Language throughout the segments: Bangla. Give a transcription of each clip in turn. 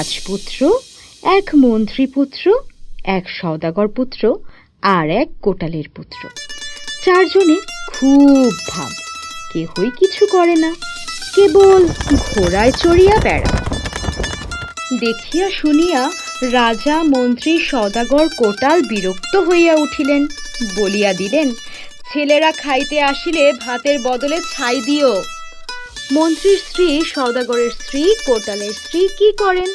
রাজপুত্র, এক মন্ত্রীপুত্র, এক সওদাগর পুত্র আর এক কোটালের পুত্র। চারজনে খুব ভাব, কেহই কিছু করে না, কেবল ঘোড়ায় চড়িয়া বেড়া দেখিয়া শুনিয়া রাজা, মন্ত্রী সদাগর কোটাল বিরক্ত হইয়া উঠিলেন, বলিয়া দিলেন, ছেলেরা খাইতে আসিলে ভাতের বদলে ছাই দিও। মন্ত্রীর স্ত্রী, সওদাগরের স্ত্রী, কোটালের স্ত্রী কি করেন?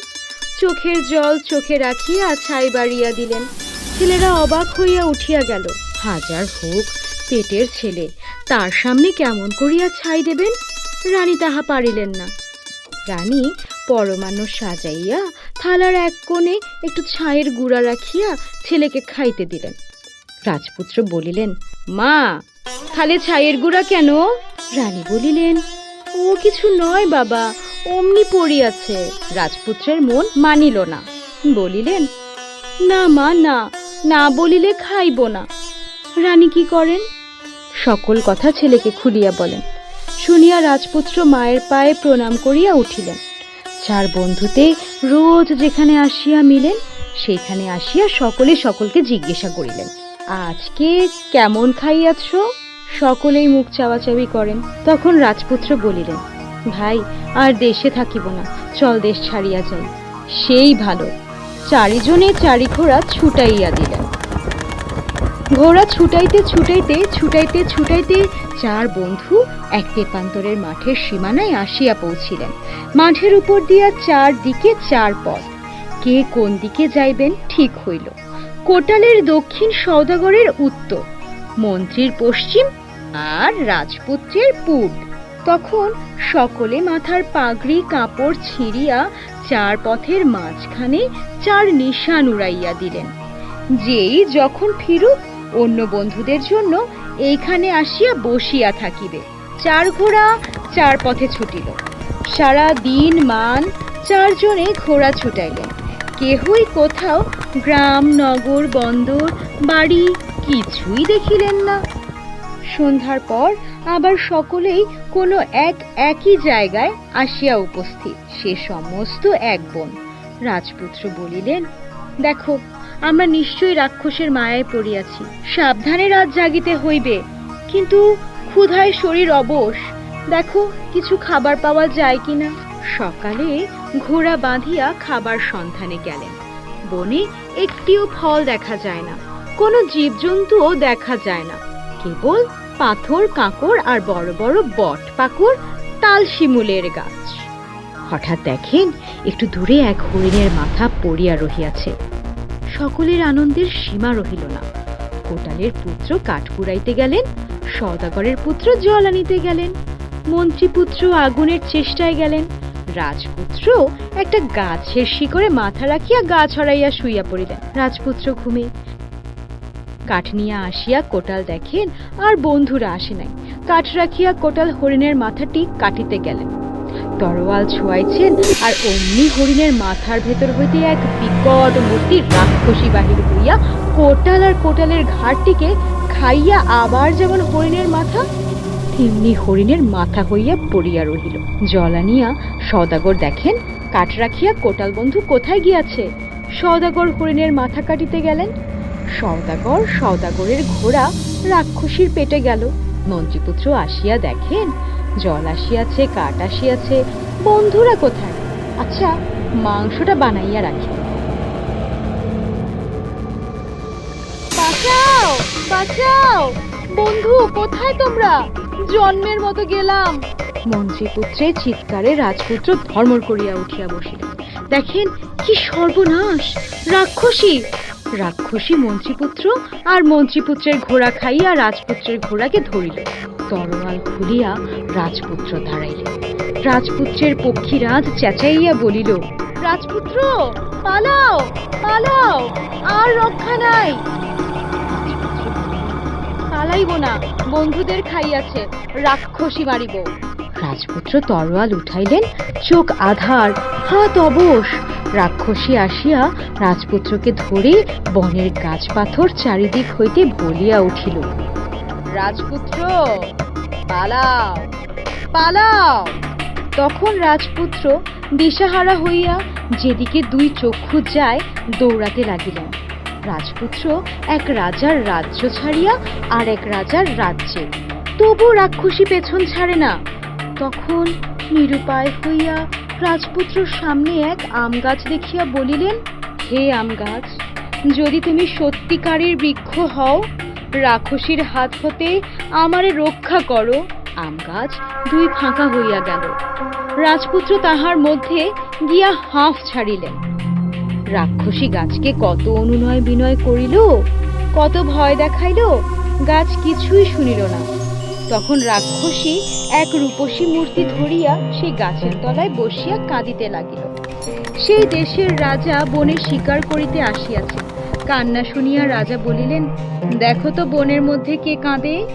চোখের জল চোখে রাখিয়া ছাই বাড়িয়া দিলেন। ছেলেরা অবাক হইয়া উঠিয়া গেল। হাজার হোক, পেটের ছেলে, তার সামনে কেমন করিয়া ছাই দেবেন? রানী তাহা পারিলেন না। রানী পরমান্ন সাজাইয়া থালার এক কোণে একটু ছাইয়ের গুঁড়া রাখিয়া ছেলেকে খাইতে দিলেন। রাজপুত্র বলিলেন, মা, থালে ছাইয়ের গুঁড়া কেন? রানী বলিলেন, ও কিছু নয় বাবা অমনি পড়িয়াছে। রাজপুত্রের মন মানিল না। বলিলেন, না মা, না না বলিলে খাইব না। রানী কি করেন? সকল কথা ছেলেকে খুলিয়া বলেন। শুনিয়া রাজপুত্র মায়ের পায়ে প্রণাম করিয়া উঠিলেন। চার বন্ধুতে রোজ যেখানে আসিয়া মিলেন, সেইখানে আসিয়া সকলে সকলকে জিজ্ঞাসা করিলেন, আজকে কেমন খাইয়াছ? সকলেই মুখ চাওয়াচাওয়ি করেন। তখন রাজপুত্র বলিলেন ভাই, আর দেশে থাকিব না। চল দেশ ছাড়িয়া যাই। সেই ভালো। চারিজনে চারি ঘোড়া ছুটাইয়া দিলেন। ঘোড়া ছুটাইতে ছুটাইতে ছুটাইতে ছুটাইতে চার বন্ধু এক তেপান্তরের মাঠের সীমানায় আসিয়া পৌঁছিলেন। মাঠের উপর দিয়া চার দিকে চার পথ। কে কোন দিকে যাইবেন ঠিক হইল। কোটালের দক্ষিণ সৌদাগরের উত্তর। মন্ত্রীর পশ্চিম আর রাজপুত্রের পূব তখন সকলে মাথার পাগড়ি, কাপড় ছিঁড়িয়া চার পথের মাঝখানে চার নিশান উড়াইয়া দিলেন। যেই যখন ফিরুক, অন্য বন্ধুদের জন্য এইখানে আসিয়া বসিয়া থাকিবে। চার ঘোড়া চার পথে ছুটিল। সারা দিন মান চারজনে ঘোড়া ছুটাইলেন। কেহই কোথাও গ্রাম, নগর, বন্দর, বাড়ি কিছুই দেখিলেন না। সন্ধ্যার পর আবার সকলেই কোনো এক একই জায়গায় আসিয়া উপস্থিত, সে সমস্ত এক বোন। রাজপুত্র বলিলেন, দেখো, আমরা নিশ্চয়ই রাক্ষসের মায়ায় পড়িয়াছি, সাবধানে রাত জাগিতে হইবে, কিন্তু ক্ষুধায় শরীর অবশ, দেখো, কিছু খাবার পাওয়া যায় কিনা? সকালে ঘোড়া বাঁধিয়া খাবার সন্ধানে গেলেন। বনে একটিও ফল দেখা যায় না, কোনো জীবজন্তুও দেখা যায় না। কেবল পাথর কাঁকর আর বড় বড় বট পাকুর তাল শিমুলের গাছ। হঠাৎ দেখেন একটু দূরে এক হরিণের মাথা পড়িয়া রহিয়াছে। সকলের আনন্দের সীমা রহিল না। কোটালের পুত্র কাঠ কুড়াইতে গেলেন সদাগরের পুত্র জল আনিতে গেলেন, মন্ত্রীপুত্র আগুনের চেষ্টায় গেলেন, রাজপুত্র একটা গাছের শিকড়ে মাথা রাখিয়া গা ছড়াইয়া শুইয়া পড়িলেন। রাজপুত্র ঘুমে কাঠ নিয়া আসিয়া কোটাল দেখেন, আর বন্ধুরা আসে নাই। কাঠ রাখিয়া কোটাল হরিণের মাথাটি কাটিতে গেলেন। তরোয়াল ছোঁয়াইছেন, আর অমনি হরিণের মাথার ভেতর হইতে এক বিকট মূর্তি রাক্ষসী বাহির হইয়া কোটাল আর কোটালের ঘাটটিকে খাইয়া আবার যেমন হরিণের মাথা, তেমনি হরিণের মাথা হইয়া পড়িয়া রহিল। জলানিয়া সদাগর দেখেন, কাঠ রাখিয়া কোটাল বন্ধু কোথায় গিয়াছে? সদাগর হরিণের মাথা কাটিতে গেলেন। সওদাগর সওদাগরের ঘোড়া রাক্ষসীর পেটে গেল। মন্ত্রীপুত্র আসিয়া দেখেন, জল আসিয়াছে, কাঠ আসিয়াছে, বন্ধুরা কোথায়? আচ্ছা মাংসটা বানাইয়া রাখি। বাঁচাও বাঁচাও! বন্ধু, কোথায় তোমরা? জন্মের মতো গেলাম। মন্ত্রীপুত্রের চিৎকারে রাজপুত্র ধর্মর করিয়া উঠিয়া বসিলেন। দেখেন, কি সর্বনাশ! রাক্ষসী! রাক্ষসী মন্ত্রীপুত্র আর মন্ত্রীপুত্রের ঘোড়া খাইয়া রাজপুত্রের ঘোড়াকে ধরিল। তরোয়াল খুলিয়া রাজপুত্র দাঁড়াইলেন রাজপুত্রের পক্ষীরাজ চেঁচাইয়া বলিল, রাজপুত্র, পালাও পালাও, আর রক্ষা নাই। পালাইব না, বন্ধুদের খাইয়াছে, রাক্ষসী মারিব। রাজপুত্র তরোয়াল উঠাইলেন, চোখ আধার, হাত অবশ। রাক্ষসী আসিয়া রাজপুত্রকে ধরে বনের গাছ পাথর চারিদিক হইতে বলিয়া উঠিল, রাজপুত্র, পালাও পালাও। তখন রাজপুত্র দিশাহারা হইয়া যেদিকে দুই চক্ষু যায়, দৌড়াতে লাগিলেন। রাজপুত্র এক রাজার রাজ্য ছাড়িয়া আর এক রাজার রাজ্যে। তবু রাক্ষসী পেছন ছাড়ে না। তখন নিরুপায় হইয়া রাজপুত্রর সামনে এক আম গাছ দেখিয়া বলিলেন, হে আম গাছ, যদি তুমি সত্যিকারের বৃক্ষ হও, রাক্ষসীর হাত হতে আমারে রক্ষা করো। আম গাছ দুই ফাঁকা হইয়া গেল। রাজপুত্র তাহার মধ্যে গিয়া হাঁফ ছাড়িলেন। রাক্ষসী গাছকে কত অনুনয় বিনয় করিল, কত ভয় দেখাইল, গাছ কিছুই শুনিল না। তখন রাক্ষসী এক রূপসী মূর্তি ধরিয়া সেই গাছের তলায় বসিয়া কাঁদিতে লাগিল। সেই দেশের রাজা বনে শিকার করিতে আসিয়াছে। কান্না শুনিয়া রাজা বলিলেন, দেখো তো বনের মধ্যে কে কাঁদে?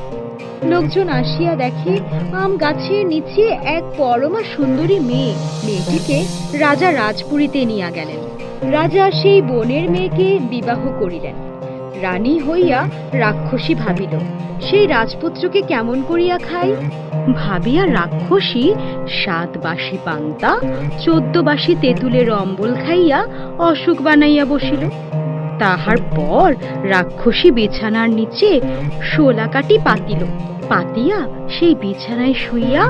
লোকজন আসিয়া দেখে, আম গাছের নিচে এক পরমা সুন্দরী মেয়ে। মেয়েটিকে রাজা রাজপুরীতে নিয়া গেলেন। রাজা সেই বনের মেয়েকে বিবাহ করিলেন। রানী হইয়া রাক্ষসী ভাবিল, সেই রাজপুত্রকে কেমন করিয়া খাই ভাবিয়া রাক্ষসী সাত বাসি পান্তা চোদ্দ বাসি তেঁতুলের অম্বল খাইয়া অসুখ বানাইয়া বসিল। তাহার পর রাক্ষসী বিছানার নিচে শোলাকাটি পাতিল। পাতিয়া সেই বিছানায় শুইয়া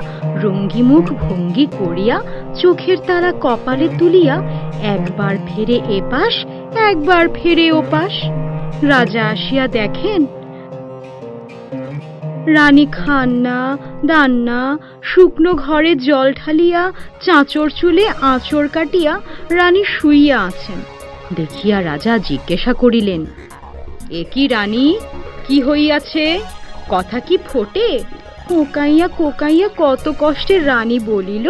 রঙ্গিমুখ ভঙ্গি করিয়া চোখের তারা কপালে তুলিয়া একবার ফেরে এপাশ, একবার ফেরে ওপাশ। রাজা আসিয়া দেখেন, রানী খান্না, দান্না, শুকনো ঘরে জল ঢালিয়া, চাঁচর চুলে আঁচড় কাটিয়া রানী শুইয়া আছেন। দেখিয়া রাজা জিজ্ঞাসা করিলেন, এ কি রানী? কি হইয়াছে? কথা কি ফোটে? কোকাইয়া কোকাইয়া কত কষ্টে রানী বলিল,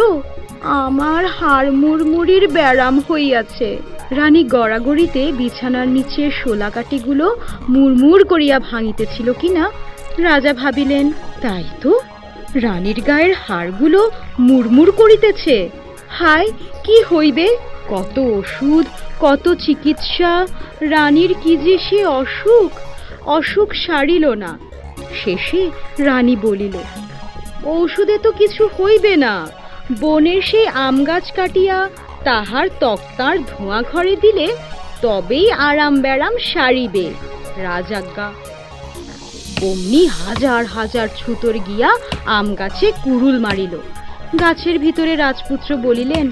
আমার হাড় মুড়মুড়ির ব্যারাম হইয়াছে। রানী গড়াগড়িতে বিছানার নিচে শোলাকাটিগুলো মুড়মুড় করিয়া ভাঙিতেছিল কিনা রাজা ভাবিলেন, তাই তো, রানীর গায়ের হাড়গুলো মুড়মুড় করিতেছে। হায়, কি হইবে? কত ওষুধ, কত চিকিৎসা, রানীর কি যে সে অসুখ? অসুখ সারিল না। শেষে রানী বলিল, ঔষধে তো কিছু হইবে না। বনের সেই আম গাছ কাটিয়া তাহার তক্তার ধোঁয়া ঘরে দিলে তবেই আরাম ব্যারাম সারিবে, রাজাজ্ঞা। অমনি হাজার হাজার ছুতর গিয়া আম গাছে কুড়ুল মারিল। গাছের ভিতরে রাজপুত্র বলিলেন,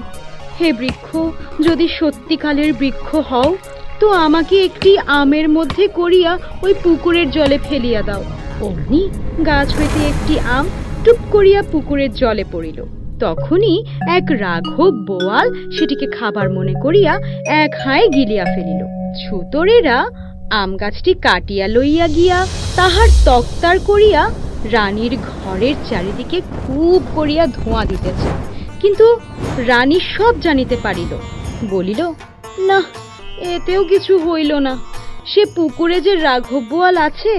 হে বৃক্ষ, যদি সত্যিকালের বৃক্ষ হও, তো আমাকে একটি আমের মধ্যে করিয়া ওই পুকুরের জলে ফেলিয়া দাও। অমনি গাছ হইতে একটি আম টুপ করিয়া পুকুরের জলে পড়িল। তখনই এক রাঘব বোয়াল সেটিকে খাবার মনে করিয়া এক হায় গিলিয়া ফেলিল। ছুতরেরা আম গাছটি কাটিয়া লইয়া গিয়া তাহার তক্তার করিয়া রানীর ঘরের চারিদিকে খুব করিয়া ধোঁয়া দিতেছে। কিন্তু রানী সব জানিতে পারিল, বলিল না এতেও কিছু হইল না। সে পুকুরে যে রাঘব বোয়াল আছে,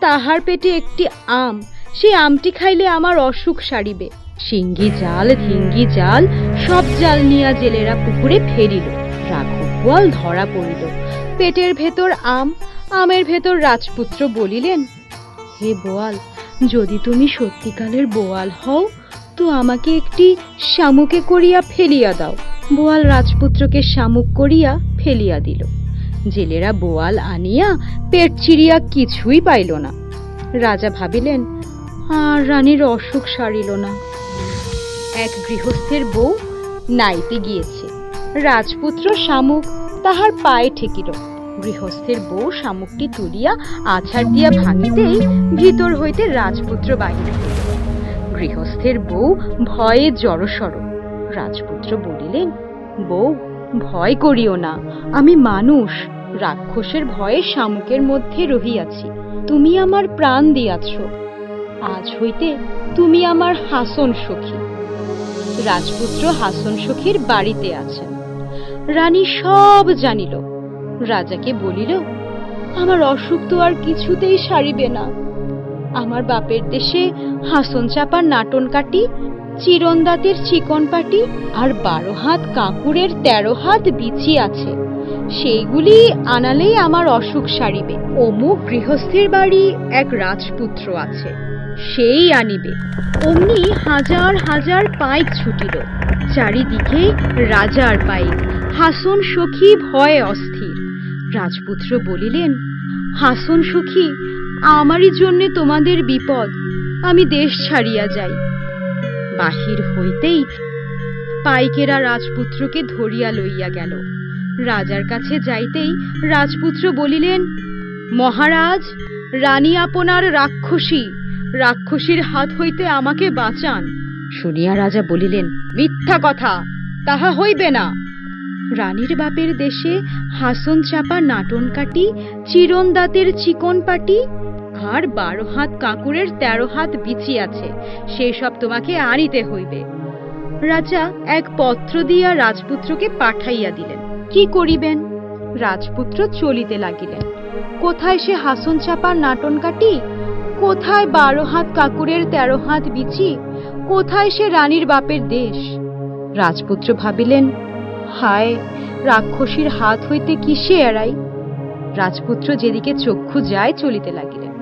তাহার পেটে একটি আম, সে আমটি খাইলে আমার অসুখ সারিবে। সিঙ্গি জাল, ধিঙ্গি জাল, সব জাল নিয়া জেলেরা পুকুরে ফেরিল রাঘব বোয়াল ধরা পড়িল। পেটের ভেতর আম, আমের ভেতর রাজপুত্র বলিলেন, হে বোয়াল, যদি তুমি সত্যিকালের বোয়াল হও, তো আমাকে একটি শামুকে করিয়া ফেলিয়া দাও। বোয়াল রাজপুত্রকে শামুক করিয়া ফেলিয়া দিল। জেলেরা বোয়াল আনিয়া পেট চিরিয়া কিছুই পাইল না। রাজা ভাবিলেন, আর রানীর অসুখ সারিল না। এক গৃহস্থের বউ নাইতে গিয়েছে। রাজপুত্র শামুক তাহার পায়ে ঠেকিল। গৃহস্থের বউ শামুকটি তুলিয়া আছাড় দিয়া ভাঙিতেই ভিতর হইতে রাজপুত্র বাহির হইল। গৃহস্থের বউ ভয়ে জড়সড়। রাজপুত্র বলিলেন, বউ, ভয় করিও না। আমি মানুষ। রাক্ষসের ভয়ে শামুকের মধ্যে রহিয়াছি। তুমি আমার প্রাণ দিয়াছ। আজ হইতে তুমি আমার হাসন সখী। রাজপুত্র হাসন সখীর বাড়িতে আছেন। রানী সব জানিল। রাজাকে বলিল, আমার অসুখ তো আর কিছুতেই সারিবে না। আমার বাপের দেশে হাসন চাপার নাটন কাটি, চিরন্দাতের চিকন পাটি আর বারো হাত কাকুরের তেরো হাত বিচি আছে। সেইগুলি আনালেই আমার অসুখ সারিবে। অমুক গৃহস্থের বাড়ি এক রাজপুত্র আছে। সেই আনিবে। অমনি হাজার হাজার পাইক ছুটিল। চারিদিকে রাজার পাই হাসন সখী ভয়ে অস্থির। রাজপুত্র বলিলেন, হাসন সখী, আমারই জন্যে তোমাদের বিপদ। আমি দেশ ছাড়িয়া যাই। বাহির হইতেই পাইকেরা রাজপুত্রকে ধরিয়া লইয়া গেল। রাজার কাছে যাইতেই রাজপুত্র বলিলেন, মহারাজ, রানী আপনার রাক্ষসী। রাক্ষসীর হাত হইতে আমাকে বাঁচান। শুনিয়া রাজা বলিলেন, মিথ্যা কথা, তাহা হইবে না। রানীর বাপের দেশে হাসন চাপা নাটন কাটি, চিরন দাঁতের চিকন পাটি, আর বারো হাত কাঁকুরের তেরো হাত বিচি আছে, সেসব তোমাকে আনিতে হইবে। রাজা এক পত্র দিয়া রাজপুত্রকে পাঠাইয়া দিলেন। কি করিবেন? রাজপুত্র চলিতে লাগিলেন। কোথায় সে হাসন চাপার নাটন কাটি? কোথায় বারো হাত কাকুরের তেরো হাত বিচি? কোথায় সে রানীর বাপের দেশ? রাজপুত্র ভাবিলেন, হায়, রাক্ষসীর হাত হইতে কিসে এড়াই? রাজপুত্র যেদিকে চক্ষু যায় চলিতে লাগিলেন।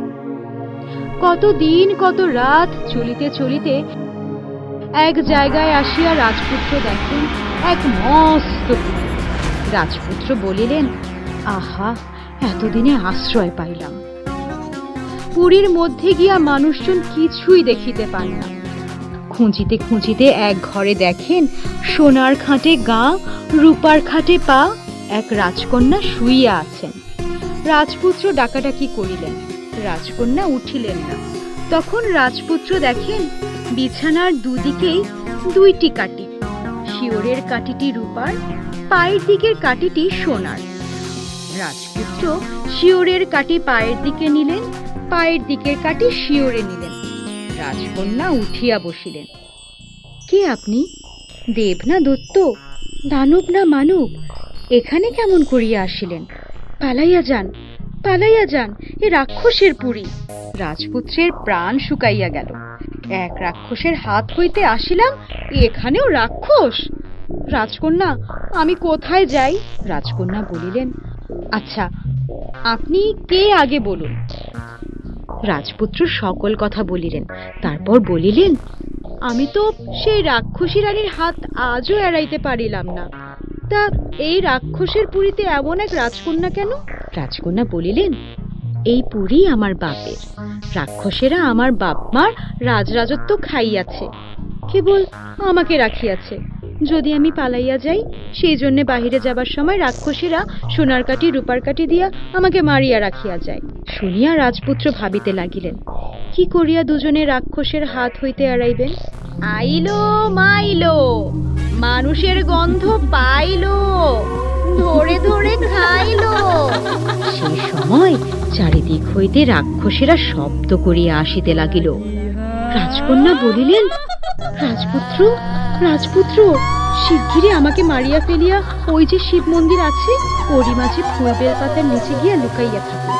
কত দিন কত রাত চলিতে চলিতে এক জায়গায় আসিয়া রাজপুত্র দেখেন, এক মস্ত রাজপুত্র বলিলেন, আহা, এতদিনে আশ্রয় পাইলাম। পুরীর মধ্যে গিয়া মানুষজন কিছুই দেখিতে পান না। খুঁজিতে খুঁজিতে এক ঘরে দেখেন, সোনার খাটে গা, রূপার খাটে পা, এক রাজকন্যা শুইয়া আছেন। রাজপুত্র ডাকাডাকি করিলেন, রাজকন্যা উঠিলেন না। তখন রাজপুত্র দেখেন, বিছানার দুদিকেই দুইটি কাটি শিওরের কাটিটি রূপার, পায়ের দিকের কাটিটি সোনার। রাজপুত্র শিওরের কাটি পায়ের দিকে নিলেন পায়ের দিকের কাটি শিওরে নিলেন। রাজকন্যা উঠিয়া বসিলেন। কে আপনি? দেব না দত্ত দানব না মানব? এখানে কেমন করিয়া আসিলেন? পালাইয়া যান পালাইয়া যান এ রাক্ষসের পুরী। রাজপুত্রের প্রাণ শুকাইয়া গেল। এক রাক্ষসের হাত হইতে আসিলাম এখানেও রাক্ষস। রাজকন্যা আমি কোথায় যাই? রাজকন্যা বলিলেন আচ্ছা আপনি কে আগে বলুন? রাজপুত্র সকল কথা বলিলেন। তারপর বলিলেন, আমি তো সেই রাক্ষসী রানীর হাত আজও এড়াইতে পারিলাম না। তা এই রাক্ষসের পুরীতে এমন এক রাজকন্যা কেন? রাজকন্যা বলিলেন, এই পুরী আমার বাপের। রাক্ষসেরা আমার বাপ মার রাজরাজত্ব খাইয়াছে। কেবল আমাকে রাখিয়াছে। যদি আমি পালাইয়া যাই সেই জন্য বাহিরে যাবার সময় রাক্ষসীরা সোনার কাটি রূপার কাটি দিয়া আমাকে মারিয়া রাখিয়া যায়। শুনিয়া রাজপুত্র ভাবিতে লাগিলেন কি করিয়া দুজনে রাক্ষসের হাত হইতে এড়াইবেন? আইলো মাইলো মানুষের গন্ধ পাইলো ধরে ধরে খাইলো। সেই সময় চারিদিক হইতে রাক্ষসেরা শব্দ করিয়া আসিতে লাগিল। রাজকন্যা বলিলেন রাজপুত্র রাজপুত্র শিগগিরই আমাকে মারিয়া ফেলিয়া ওই যে শিব মন্দির আছে ওরই মাঝে ফুল পাতার নিচে গিয়া লুকাইয়া থাকে।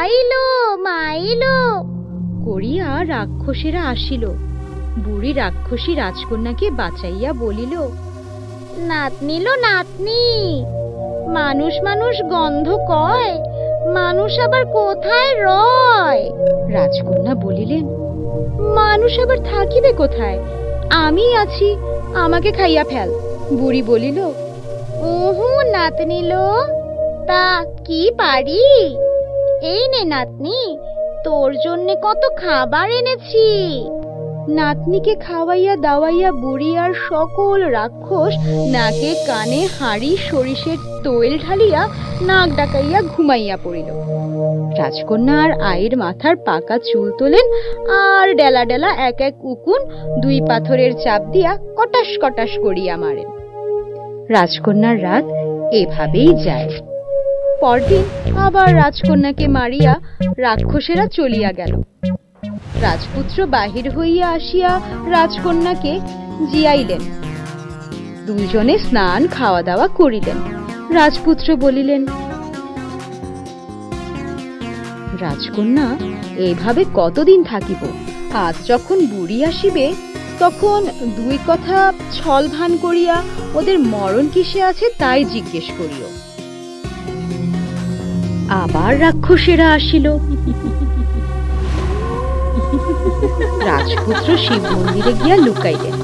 আইলো মাইলো। করিয়া রাক্ষসেরা আসিল। বুড়ি রাক্ষসী রাজকন্যাকে বাঁচাইয়া বলিল নাতনিলো নাতনি। মানুষ মানুষ গন্ধ কয় মানুষ আবার কোথায় রয়? রাজকন্যা বলিলেন, মানুষ আবার থাকিবে কোথায়? আমি আছি, আমাকে খাইয়া ফেল। বুড়ি বলিল, ওহু নাতনিলো তা কি পারি এই নে নাতনি, তোর জন্যে কত খাবার এনেছি। নাতনিকে খাওয়াইয়া দাওয়াইয়া বুড়ি আর সকল রাক্ষস নাকে কানে হাড়ি সরিষের তৈল ঢালিয়া নাক ডাকাইয়া ঘুমাইয়া পড়িল। রাজকন্যা আর আয়ের মাথার পাকা চুল তোলেন আর ডেলা ডেলা এক এক উকুন দুই পাথরের চাপ দিয়া কটাস কটাস করিয়া মারেন। রাজকন্যার রাত এভাবেই যায়। পরদিন আবার রাজকন্যাকে মারিয়া রাক্ষসেরা চলিয়া গেল। রাজপুত্র বাহির হইয়া আসিয়া রাজকন্যাকে জিয়াইলেন। দুইজনে স্নান খাওয়া দাওয়া করিলেন। রাজপুত্র বলিলেন, রাজকন্যা এইভাবে কতদিন থাকিব? আজ যখন বুড়ি আসিবে, তখন দুই কথা ছল ভান করিয়া ওদের মরণ কিসে আছে তাই জিজ্ঞেস করিও। আবার রাক্ষসেরা আসিল। রাজপুত্র শিব মন্দিরে গিয়া লুকাইলেন।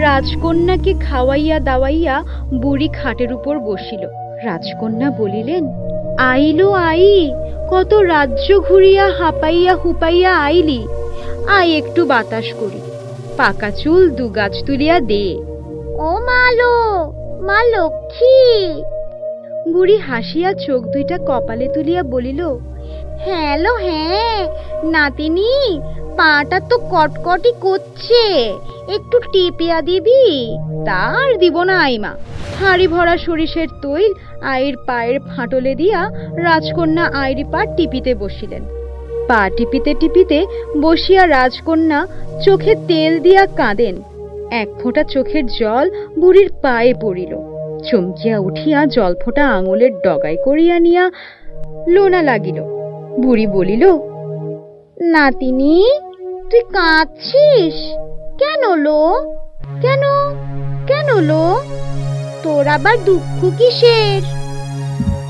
রাজকন্যাকে খাওয়াইয়া দাওয়াইয়া বুড়ি খাটের উপর বসিল। রাজকন্যা বলিলেন আইলো আই কত রাজ্য ঘুরিয়া হাঁপাইয়া হুপাইয়া আইলি। আই একটু বাতাস করি। পাকা চুল দু গাছ তুলিয়া দে। ও মালো মা লক্ষ্মী। বুড়ি হাসিয়া চোখ দুইটা কপালে তুলিয়া বলিল হ্যালো হ্যাঁ। নাতিনি, পাটা তো কটকটি করছে। একটু টিপিয়া দিবি? তার দিব না, আইমা। হাড়ি ভরা সরিষের তৈল আয়ের পায়ের ফাটলে দিয়া রাজকন্যা আইরি পা টিপিতে বসিলেন। পা টিপিতে টিপিতে বসিয়া রাজকন্যা চোখে তেল দিয়া কাঁদেন। এক ফোঁটা চোখের জল বুড়ির পায়ে পড়িল। চমকিয়া উঠিয়া জল ফোঁটা আঙুলের ডগায় করিয়া নিয়া লোনা লাগিল। বুড়ি বলিল নাতিনি তুই কাঁদছিস? কেন লো? কেন? কেন লো? তোর আবার দুঃখ কিসের?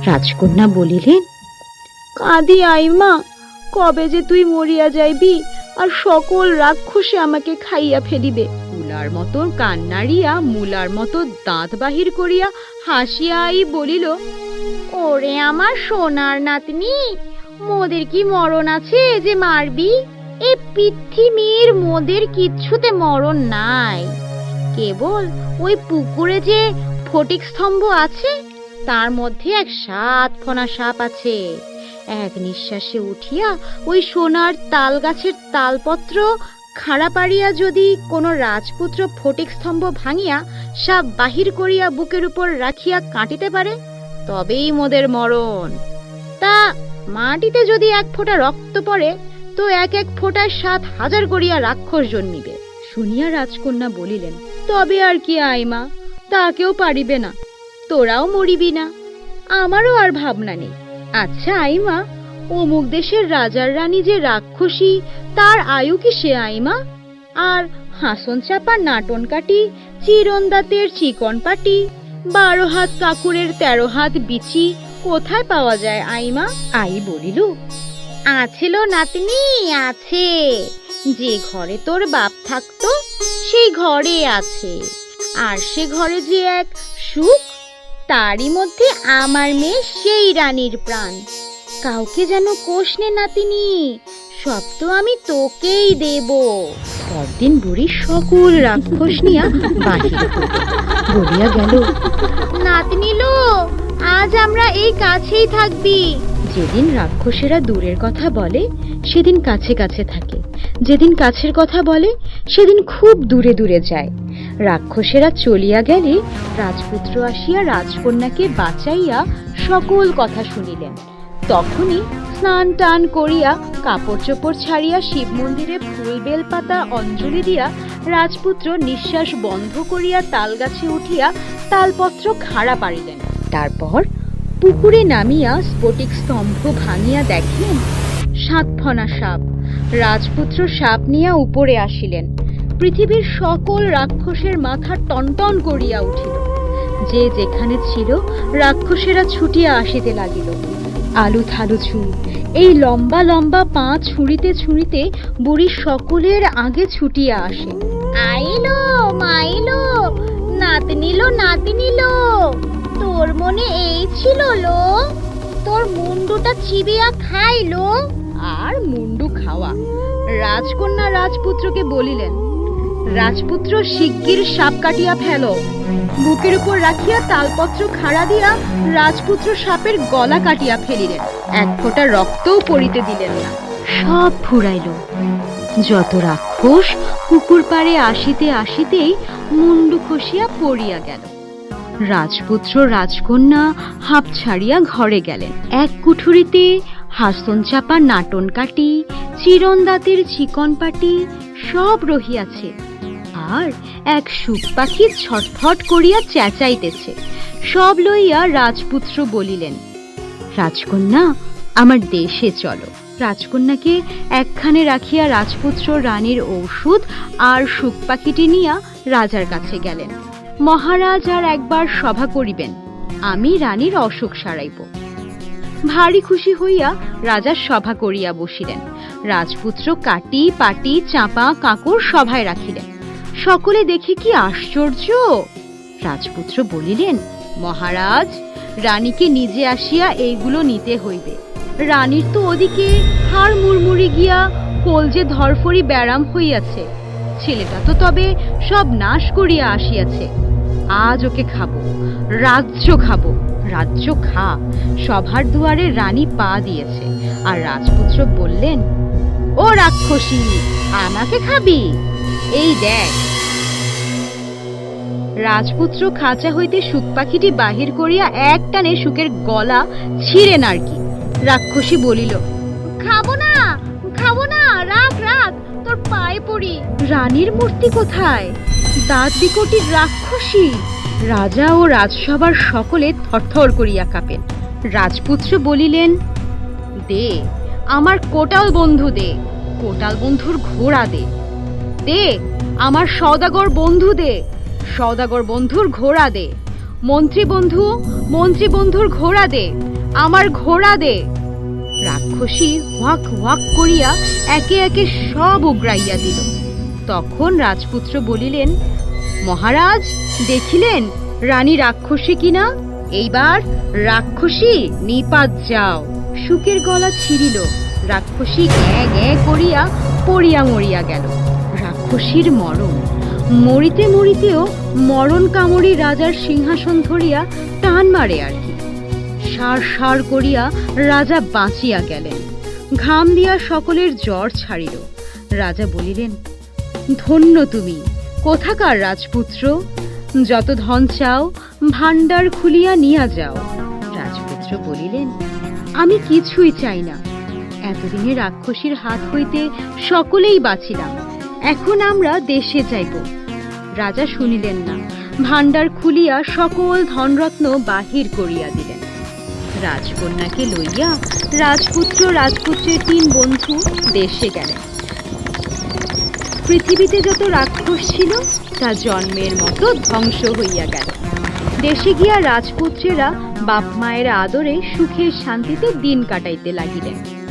রাজকন্যা বলিলেন কাঁদি আইমা কবে যে তুই মরিয়া যাইবি আর সকল রাক্ষসে আমাকে খাইয়া ফেলিবে। মুলার মতো কান নাড়িয়া মুলার মতো দাঁত বাহির করিয়া হাসিয়া আই বলিল ওরে আমার সোনার নাতনি মোদের কি মরণ আছে যে মারবি? এ পৃথিবীর মোদের কিচ্ছুতে মরণ নাই। কেবল ওই পুকুরে যে ফটিক স্তম্ভ আছে, তার মধ্যে এক সাত ফোনা সাপ আছে। এক নিঃশ্বাসে উঠিয়া ওই সোনার তাল গাছের তালপত্র খাড়া পাড়িয়া যদি কোনো রাজপুত্র ফটিক স্তম্ভ ভাঙিয়া সাপ বাহির করিয়া বুকের উপর রাখিয়া কাটিতে পারে, তবেই মোদের মরণ। মাটিতে যদি এক ফোঁটা রক্ত পড়ে, তো এক এক ফোঁটায় সাত হাজার করিয়া রাক্ষস জন্মিবে। শুনিয়া রাজকন্যা বলিলেন, তবে আর কি আইমা তাকেও পারিবে না। তোরাও মরিবি না, আমারও আর ভাবনা নেই। আচ্ছা আইমা অমুক দেশের রাজার রানী যে রাক্ষসী, তার আয়ু কি সে আইমা আর হাসন চাপার নাটন কাটি, চিরন্দাতের চিকন পাটি, বারো হাত কাকুরের তেরো হাত বিচি কোথায় পাওয়া যায়, আইমা? আই বলিল, আছিল নাতনি, আছে। যে ঘরে তোর বাপ থাকতো, সেই ঘরে আছে। আর সে ঘরে যে এক সুখ, তারই মধ্যে আমার মেয়ে সেই রানীর প্রাণ। কাউকে যেন কোষ নে নাতিনি, সব তো আমি তোকেই দেব। পরদিন বুড়ি সকল রাক্ষস নিয়া বাহির বলিয়া গেল, নাতনি লো আজ আমরা এই কাছেই থাকবি। যেদিন রাক্ষসেরা দূরের কথা বলে, সেদিন কাছে কাছে থাকে। যেদিন কাছের কথা বলে, সেদিন খুব দূরে দূরে যায়। রাক্ষসেরা চলিয়া গেলে, রাজপুত্র আসিয়া রাজকন্যাকে বাঁচাইয়া সকল কথা শুনিলেন। তখনই স্নান টান করিয়া কাপড় চোপড় ছাড়িয়া শিব মন্দিরে ফুল বেল পাতা অঞ্জলি দিয়া রাজপুত্র নিঃশ্বাস বন্ধ করিয়া তালগাছে উঠিয়া তালপত্র খাড়া পারিলেন তারপর পুকুরে নামিয়া স্ফটিক স্তম্ভ ভাঙিয়া দেখেন, সাতফনা সাপ, রাজপুত্র সাপ নিয়া উপরে আসিলেন। পৃথিবীর সকল রাক্ষসের মাথা টনটন করিয়া উঠিল। যে যেখানে ছিল, রাক্ষসেরা ছুটিয়া আসিতে লাগিল। আলু থালু ছুঁ এই লম্বা লম্বা পা ছুঁড়িতে ছুঁড়িতে বুড়ি সকলের আগে ছুটিয়া আসে। আইলো, মাইলো, নাতনিলো, নাতিনিলো। তোর মনে এই ছিল লো? তোর মুন্ডুটা চিবিয়া খাইলো আর মুন্ডু খাওয়া। রাজকন্যা রাজপুত্রকে বলিলেন রাজপুত্র শিগগির সাপ কাটিয়া ফেল। বুকের উপর রাখিয়া তালপত্র খাড়া দিয়া রাজপুত্র সাপের গলা কাটিয়া ফেলিলেন। এক ফোঁটা রক্তও পড়িতে দিলেন না। সব ফুরাইল। যত রাক্ষস পুকুর পাড়ে আসিতে আসিতেই মুন্ডু খসিয়া পড়িয়া গেল। রাজপুত্র রাজকন্যা হাঁপ ছাড়িয়া ঘরে গেলেন। এক কুঠুরিতে হাসন চাপা নাটন কাটি চিরন্দাতের চিকন পাটি, সব রহিয়াছে। আর এক সুখ পাখি ছটফট করিয়া চেঁচাইতেছে। সব লইয়া রাজপুত্র বলিলেন, রাজকন্যা, আমার দেশে চলো। রাজকন্যাকে একখানে রাখিয়া রাজপুত্র রানীর ঔষধ আর সুখ পাখিটি নিয়া রাজার কাছে গেলেন। মহারাজ আর একবার সভা করিবেন। আমি রানীর অসুখ সারাইব। ভারী খুশি হইয়া রাজার সভা করিয়া বসিলেন। রাজপুত্র কাটি, পাটি, চাপা, কাকর সভায় রাখিলেন। সকলে দেখে কি আশ্চর্য! রাজপুত্র বলিলেন, মহারাজ, রানীকে নিজে আসিয়া এইগুলো নিতে হইবে। রানীর তো ওদিকে হাড় মুড়মুড়ি গিয়া কলজে ধরফরি ব্যারাম হইয়াছে। ছেলেটা তো তবে সব নাশ করিয়া আসিয়াছে। আজ ওকে খাব, রাজ্য খাব, রাজ্য খা। সভার দুয়ারে রানী পা দিয়েছে, আর রাজপুত্র বললেন, ও রাক্ষসী, আমাকে খাবি? এই দেখ। রাজপুত্র খাঁচা হইতে সুখ পাখিটি বাহির করিয়া এক টানে সুখের গলা ছিঁড়ে নারকি রাক্ষসী বলিল, খাব না খাব না, রাখ রাখ। তোর পায়ে পড়ি। রানীর মূর্তি কোথায়? দাঁত বিকটির রাক্ষসী। রাজা ও রাজসভার সকলে থরথর করিয়া কাঁপেন। রাজপুত্র বলিলেন, দে, আমার কোটাল বন্ধু দে, কোটাল বন্ধুর ঘোড়া দে। দে, আমার সওদাগর বন্ধু দে, সওদাগর বন্ধুর ঘোড়া দে। মন্ত্রী বন্ধু, মন্ত্রী বন্ধুর ঘোড়া দে, আমার ঘোড়া দে। রাক্ষসী ওয়াক ওয়াক করিয়া একে একে সব উগরাইয়া দিল। তখন রাজপুত্র বলিলেন, মহারাজ, দেখিলেন রানী রাক্ষসী কিনা? এইবার রাক্ষসী নিপাত যাও। সুকের গলা ছিঁড়িল। রাক্ষসী গ্যাঁ গ্যাঁ করিয়া পড়িয়া মরিয়া গেল। রাক্ষসীর মরণ। মরিতে মরিতেও মরণ কামড়ি রাজার সিংহাসন ধরিয়া টান মারে আর কি। সার সার করিয়া রাজা বাঁচিয়া গেলেন। ঘাম দিয়া সকলের জ্বর ছাড়িল। রাজা বলিলেন, ধন্য তুমি, কোথাকার রাজপুত্র? যত ধন চাও, ভাণ্ডার খুলিয়া নিয়া যাও। রাজপুত্র বলিলেন, আমি কিছুই চাই না। এতদিনে রাক্ষসীর হাত হইতে সকলেই বাঁচিলাম। এখন আমরা দেশে যাইব। রাজা শুনিলেন না। ভাণ্ডার খুলিয়া সকল ধনরত্ন বাহির করিয়া দিলেন। রাজকন্যাকে লইয়া রাজপুত্র রাজপুত্রের তিন বন্ধু দেশে গেলেন। পৃথিবীতে যত রাক্ষস ছিল, তা জন্মের মতো ধ্বংস হইয়া গেল। দেশে গিয়া রাজপুত্রেরা বাপ মায়ের আদরে সুখের শান্তিতে দিন কাটাইতে লাগিলেন।